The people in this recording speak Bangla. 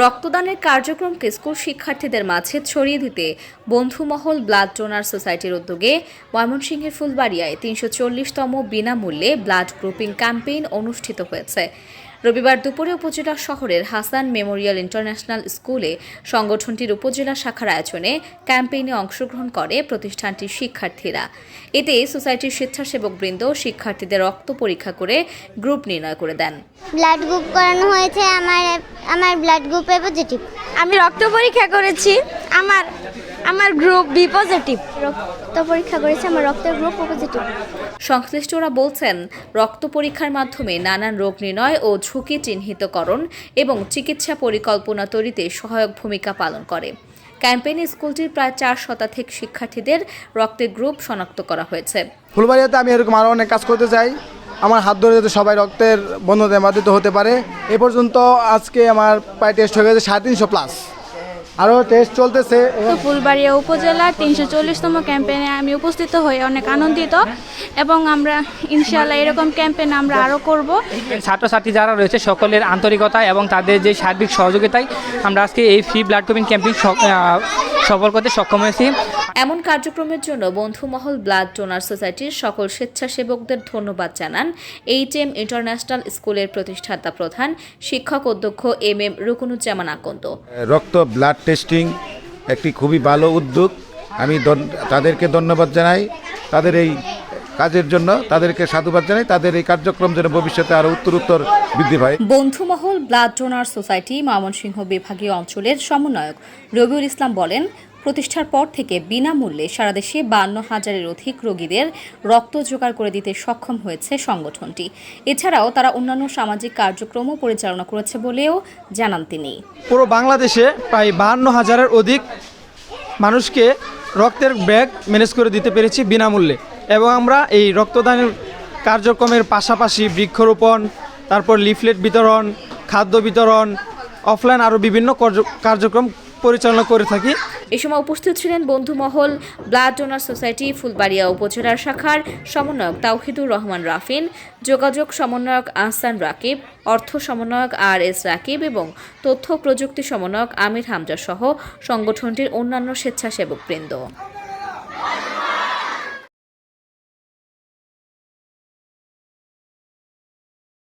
রক্তদানের কার্যক্রমকে স্কুল শিক্ষার্থীদের মাঝে ছড়িয়ে দিতে বন্ধুমহল ব্লাড ডোনার সোসাইটির উদ্যোগে ময়মনসিংহের ফুলবাড়িয়ায় তিনশো চল্লিশতম বিনামূল্যে ব্লাড গ্রুপিং ক্যাম্পেইন অনুষ্ঠিত হয়েছে। রবিবার দুপুরে উপজেলা শহরের হাসান মেমোরিয়াল ইন্টারন্যাশনাল স্কুলে সংগঠনটির উপজেলা শাখার আয়োজনে ক্যাম্পেইনে অংশগ্রহণ করে প্রতিষ্ঠানটির শিক্ষার্থীরা। এতে সোসাইটির স্বেচ্ছাসেবকবৃন্দ শিক্ষার্থীদের রক্ত পরীক্ষা করে গ্রুপ নির্ণয় করে দেন। ব্লাড গ্রুপ করানো হয়েছে আমার আমার ব্লাড গ্রুপে পজিটিভ। আমি রক্ত পরীক্ষা করেছি আমার আমার গ্রুপ বি পজিটিভ রক্ত পরীক্ষা করেছে আমার রক্তের গ্রুপ পজিটিভ সংশ্লিষ্টরা বলছেন রক্ত পরীক্ষার মাধ্যমে নানান রোগ নির্ণয় ও ঝুঁকি চিহ্নিতকরণ এবং চিকিৎসা পরিকল্পনা তৈরিতে সহায়ক ভূমিকা পালন করে। ক্যাম্পেইনে স্কুলটির প্রায় চার শতাধিক শিক্ষার্থীদের রক্তের গ্রুপ শনাক্ত করা হয়েছে। ফুলবাড়িয়াতে আমি এরকম আরও অনেক কাজ করতে চাই। আমার হাত ধরে যাতে সবাই রক্তের বন্ধুদের মাধ্যমে হতে পারে। এ পর্যন্ত আজকে আমার প্রায় টেস্ট হয়ে গেছে সাড়ে তিনশো প্লাস আরও টেস্ট চলতেছে। ফুলবাড়িয়া উপজেলা তিনশো চল্লিশতম ক্যাম্পেনে আমি উপস্থিত হয়ে অনেক আনন্দিত। এবং আমরা ইনশাআল্লাহ এরকম ক্যাম্পেন আমরা আরও করব। ছাত্রছাত্রী যারা রয়েছে সকলের আন্তরিকতা এবং তাদের যে সার্বিক সহযোগিতায় আমরা আজকে এই ফ্রি ব্লাড গ্রুপিং ক্যাম্পেইন সফল করতে সক্ষম হয়েছি। এমন কার্যক্রমের জন্য বন্ধুমহল ব্লাড ডোনার সোসাইটির সকল স্বেচ্ছাসেবকদের ধন্যবাদ জানান এইচ এম ইন্টারন্যাশনাল স্কুলের প্রতিষ্ঠাতা প্রধান শিক্ষক অধ্যক্ষ এম এম রুকুনুজ্জামান আকন্দ। রক্ত ব্লাড টেস্টিং একটি খুবই ভালো উদ্যোগ। আমি তাদেরকে ধন্যবাদ জানাই। তাদের এই কাজের জন্য তাদেরকে সাধুবাদ জানাই। তাদের এই কার্যক্রম যেন ভবিষ্যতে আরও উত্তরোত্তর বৃদ্ধি পায়। Bandhumahal blood donor society Mymensingh বিভাগীয় অঞ্চলের সমন্বয়ক রবিউল ইসলাম বলেন প্রতিষ্ঠার পর থেকে বিনামূল্যে সারা দেশে বান্ন হাজারের অধিক রোগীদের রক্ত জোগাড় করে দিতে সক্ষম হয়েছে সংগঠনটি। এছাড়াও তারা অন্যান্য সামাজিক কার্যক্রমও পরিচালনা করেছে বলেও জানান তিনি। পুরো বাংলাদেশে প্রায় বাহান্ন হাজারের অধিক মানুষকে রক্তের ব্যাগ ম্যানেজ করে দিতে পেরেছি বিনামূল্যে। এবং আমরা এই রক্তদানের কার্যক্রমের পাশাপাশি বৃক্ষরোপণ, তারপর লিফলেট বিতরণ, খাদ্য বিতরণ, অফলাইন আরও বিভিন্ন কার্যক্রম পরিচালনা করে থাকি। এ সময় উপস্থিত ছিলেন Bandhumahal blood donor society, Phulbaria উপজেলার শাখার সমন্বয়ক তাওহিদুর রহমান রাফিন, যোগাযোগ সমন্বয়ক আহসান রাকিব, অর্থ সমন্বয়ক আর এস রাকিব এবং তথ্য প্রযুক্তি সমন্বয়ক আমির হামজা সহ সংগঠনটির অন্যান্য স্বেচ্ছাসেবকবৃন্দ।